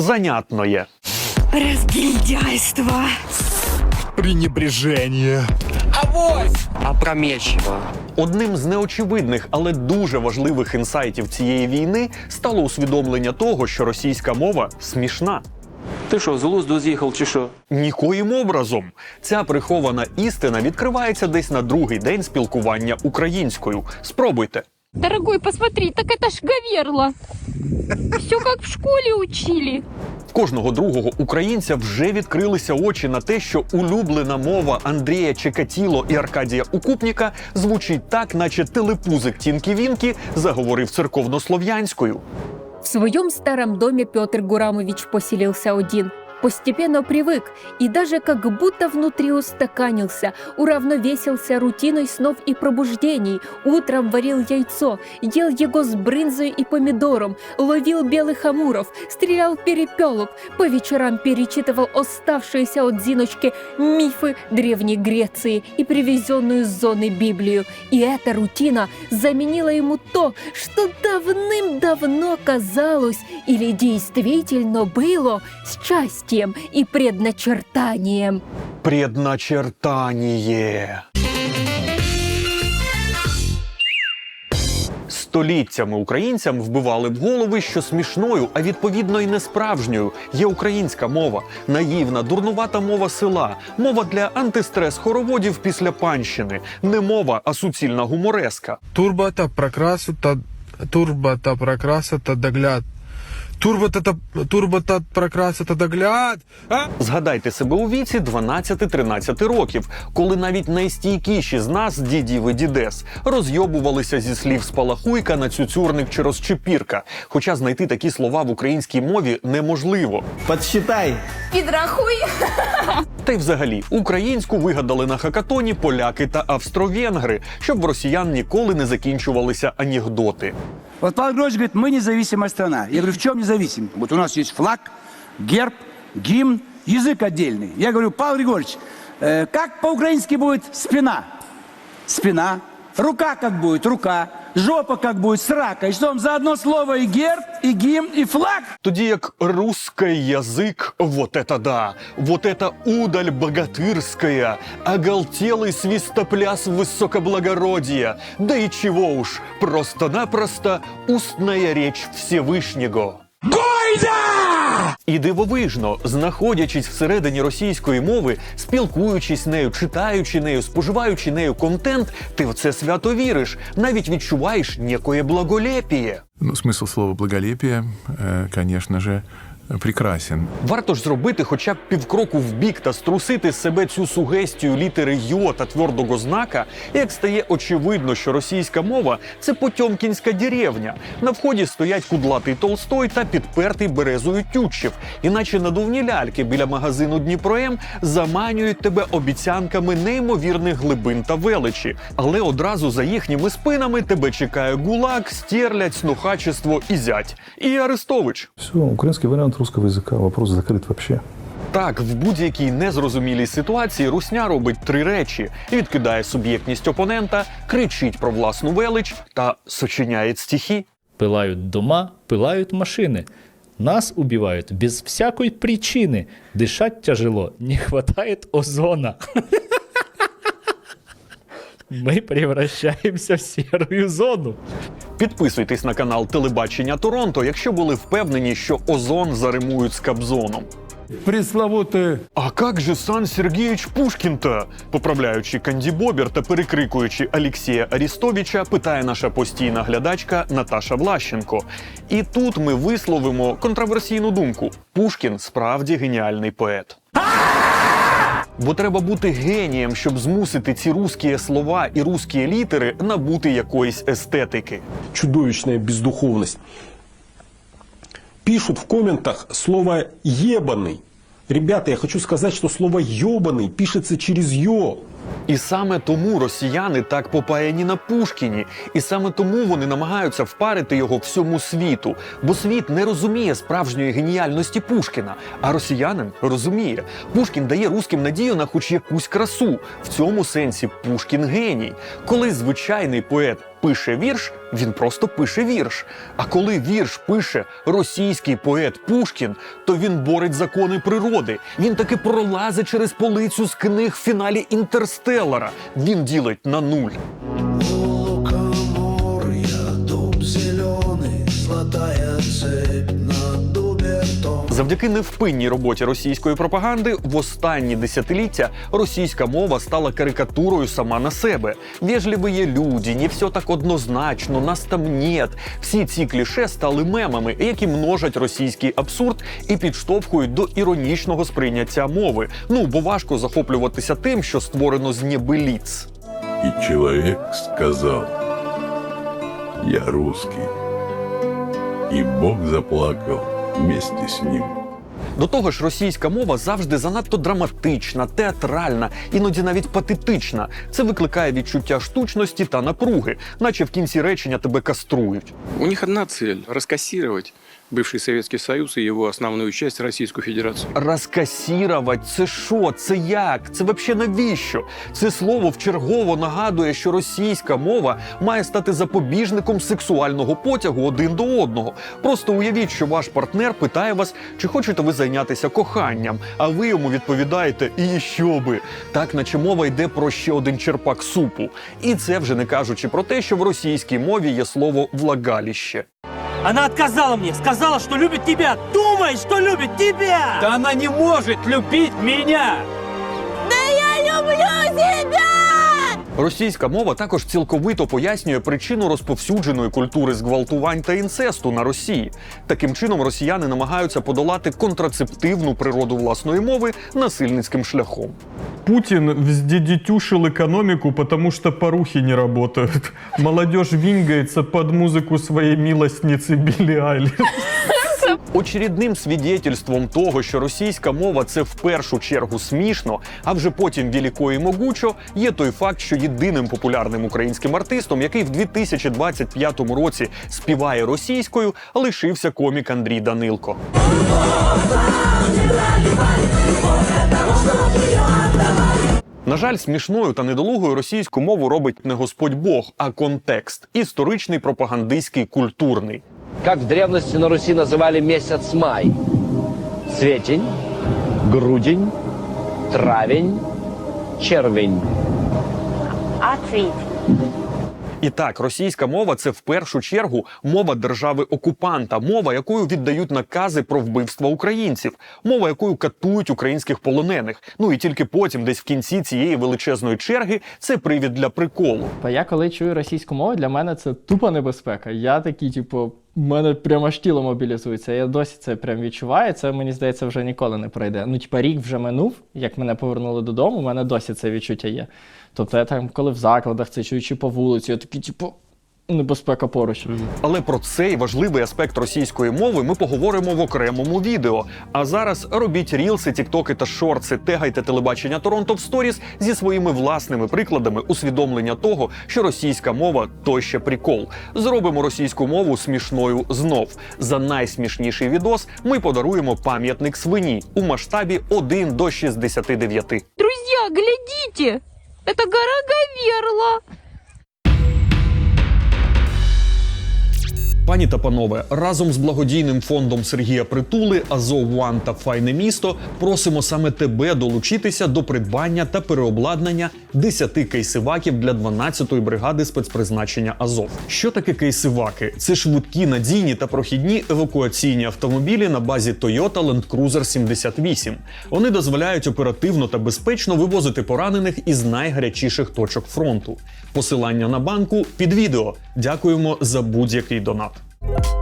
занятноє. Разгильдяйство. Пренебрежение. опрометчиво. Одним з неочевидних, але дуже важливих інсайтів цієї війни стало усвідомлення того, що російська мова смішна. Ти що, з глузду з'їхав чи що? Нікоїм образом ця прихована істина відкривається десь на другий день спілкування українською. Спробуйте. Дорогой, посмотри, так это ж говерло. Все как в школе учили. В кожного другого українця вже відкрилися очі на те, що улюблена мова Андрія Чекатіло і Аркадія Укупніка звучить так, наче телепузик Тінкі Вінкі заговорив церковнослов'янською. В своем старом доме Петр Гурамович поселился один. Постепенно привык и даже как будто внутри устаканился, уравновесился рутиной снов и пробуждений. Утром варил яйцо, ел его с брынзой и помидором, ловил белых амуров, стрелял перепелок, по вечерам перечитывал оставшиеся от Зиночки мифы Древней Греции и привезенную с зоны Библию. И эта рутина заменила ему то, что давным-давно казалось или действительно было счастьем и предначертанием. Предначертання. Століттями українцям вбивали в голови, що смішною, а відповідно й несправжньою є українська мова, наївна, дурнувата мова села, мова для антистрес-хороводів після панщини, не мова, а суцільна гумореска. Турбо та прокрасу та турбо та прокраса та догляд. Турбо та турбо та та догляд. А? Згадайте себе у віці 12-13 років, коли навіть найстійкіші з нас, дідів і дідес, розйобувалися зі слів спалахуйка на цюцюрник чи розчепірка. Хоча знайти такі слова в українській мові неможливо. Подсчитай. Підрахуй. Та й взагалі українську вигадали на хакатоні поляки та австро-венгри, щоб в росіян ніколи не закінчувалися анекдоти. Вот Павел Григорьевич говорит, мы независимая страна. Я говорю, в чем независим? Вот у нас есть флаг, герб, гимн, язык отдельный. Я говорю, Павел Григорьевич, э, как по-украински будет спина? Спина. Рука как будет? Рука. Жопа как будет? Срака. И что вам за одно слово и герб, и гимн, и флаг? Тоді як русский язык, вот это да, вот это удаль богатырская, оголтелый свистопляс высокоблагородия, да и чего уж, просто-напросто устная речь Всевышнего. І дивовижно, знаходячись всередині російської мови, спілкуючись нею, читаючи нею, споживаючи нею контент, ти в це свято віриш, навіть відчуваєш некоє благолепіє. Ну, смисл слова благолепие, звісно ж. же, прекрасен. Варто ж зробити хоча б півкроку вбік та струсити з себе цю сугестію літери Йо та твердого знака, як стає очевидно, що російська мова це потьомкінська деревня. На вході стоять кудлатий Толстой та підпертий березою Тютчев, іначе надувні ляльки біля магазину Дніпром заманюють тебе обіцянками неймовірних глибин та величі. Але одразу за їхніми спинами тебе чекає гулаг, стерлядь, снухачество і зять. І Арестович. Все, украинский вариант русского языка, вопрос закрыт вообще. Так, в будь-якій незрозумілій ситуації русня робить три речі: відкидає суб'єктність опонента, кричить про власну велич та сочиняє стихи. Пылают дома, пылают машины. Нас убивают без всякой причины. Дышать тяжело, не хватает озона. Мы превращаемся в серую зону. Підписуйтесь на канал Телебачення Торонто, якщо були впевнені, що озон заримують з Кобзоном. Пресловутые А как же Сан Сергійович Пушкін-то? Поправляючи Канді Бобер та перекрикуючи Алексія Арістовича, питає наша постійна глядачка Наташа Влащенко. І тут ми висловимо контроверсійну думку: Пушкін справді геніальний поет. Бо треба бути генієм, щоб змусити ці русські слова і русські літери набути якоїсь естетики. чудовищная бездуховность. Пишут в комментах слово «ебаный». Ребята, я хочу сказать, что слово «ебаный» пишется через «ё». І саме тому росіяни так попаяні на Пушкіні, і саме тому вони намагаються впарити його всьому світу. Бо світ не розуміє справжньої геніальності Пушкіна, а росіянин розуміє. Пушкін дає русським надію на хоч якусь красу. В цьому сенсі Пушкін геній. Коли звичайний поет пише вірш, він просто пише вірш. А коли вірш пише російський поет Пушкін, то він борить закони природи. Він таки пролазить через полицю з книг в фіналі Інтерстеллара. Він ділить на нуль. Завдяки невпинній роботі російської пропаганди в останні десятиліття російська мова стала карикатурою сама на себе. Вежливі люди, не все так однозначно, нас там нет. Всі ці кліше стали мемами, які множать російський абсурд і підштовхують до іронічного сприйняття мови. Ну бо важко захоплюватися тим, що створено з небеліц. И человек сказал, я русский. И Бог заплакал вместе с ним. До того ж, російська мова завжди занадто драматична, театральна, іноді навіть патетична. Це викликає відчуття штучності та напруги, наче в кінці речення тебе каструють. У них одна цель – раскассировать бывший Советский Союз и его основную часть Российскую Федерацию. Розкасірувати це що? Це як? Це взагалі навіщо? Це слово вчергово нагадує, що російська мова має стати запобіжником сексуального потягу один до одного. Просто уявіть, що ваш партнер питає вас, чи хочете ви зайнятися коханням, а ви йому відповідаєте і що би. Так, наче мова йде про ще один черпак супу. І це вже не кажучи про те, що в російській мові є слово влагаліще. Она отказала мне, сказала, что любит тебя. Думает, что любит тебя. Да она не может любить меня. Російська мова також цілковито пояснює причину розповсюдженої культури зґвалтувань та інцесту на Росії. Таким чином, росіяни намагаються подолати контрацептивну природу власної мови насильницьким шляхом. Путин вздедетюшил экономику, потому что порухи не работают. Молодежь вингается под музыку своей милостницы Билли Айлиш. Очередним свідетельством того, що російська мова це в першу чергу смішно, а вже потім віліко і могучо, є той факт, що єдиним популярним українським артистом, який в 2025 році співає російською, лишився комік Андрій Данилко. На жаль, смішною та недолугою російську мову робить не Господь Бог, а контекст історичний, пропагандистський, культурний. Как в древности на Руси называли месяц май? Цветень, грудень, травень, червень. І так, російська мова це в першу чергу мова держави окупанта, мова, якою віддають накази про вбивство українців, мова, якою катують українських полонених. Ну і тільки потім, десь в кінці цієї величезної черги, це привід для приколу. Та Я коли чую російську мову, для мене це тупа небезпека. Я такий, типу, мене прямо аж тіло мобілізується. Я досі це прям відчуваю. Це мені здається вже ніколи не пройде. Ну, типа, рік вже минув, як мене повернули додому. У мене досі це відчуття є. Тобто, я там, коли в закладах це чую, чи по вулиці, я такий, типу, небезпека поруч. Але про цей важливий аспект російської мови ми поговоримо в окремому відео. А зараз робіть рілси, тіктоки та шорти, тегайте телебачення Торонто в сторіс зі своїми власними прикладами усвідомлення того, що російська мова то ще прикол. Зробимо російську мову смішною знов. За найсмішніший відос ми подаруємо пам'ятник свині у масштабі 1 до 69. Друзья, глядите! Это гора Гаверла! Пані та панове, разом з благодійним фондом Сергія Притули, Азов Ван та Файне місто просимо саме тебе долучитися до придбання та переобладнання 10 кейсиваків для 12-ї бригади спецпризначення Азов. Що таке кейсиваки? Це швидкі, надійні та прохідні евакуаційні автомобілі на базі Toyota Land Cruiser 78. Вони дозволяють оперативно та безпечно вивозити поранених із найгарячіших точок фронту. Посилання на банку під відео. Дякуємо за будь-який донат. Bye.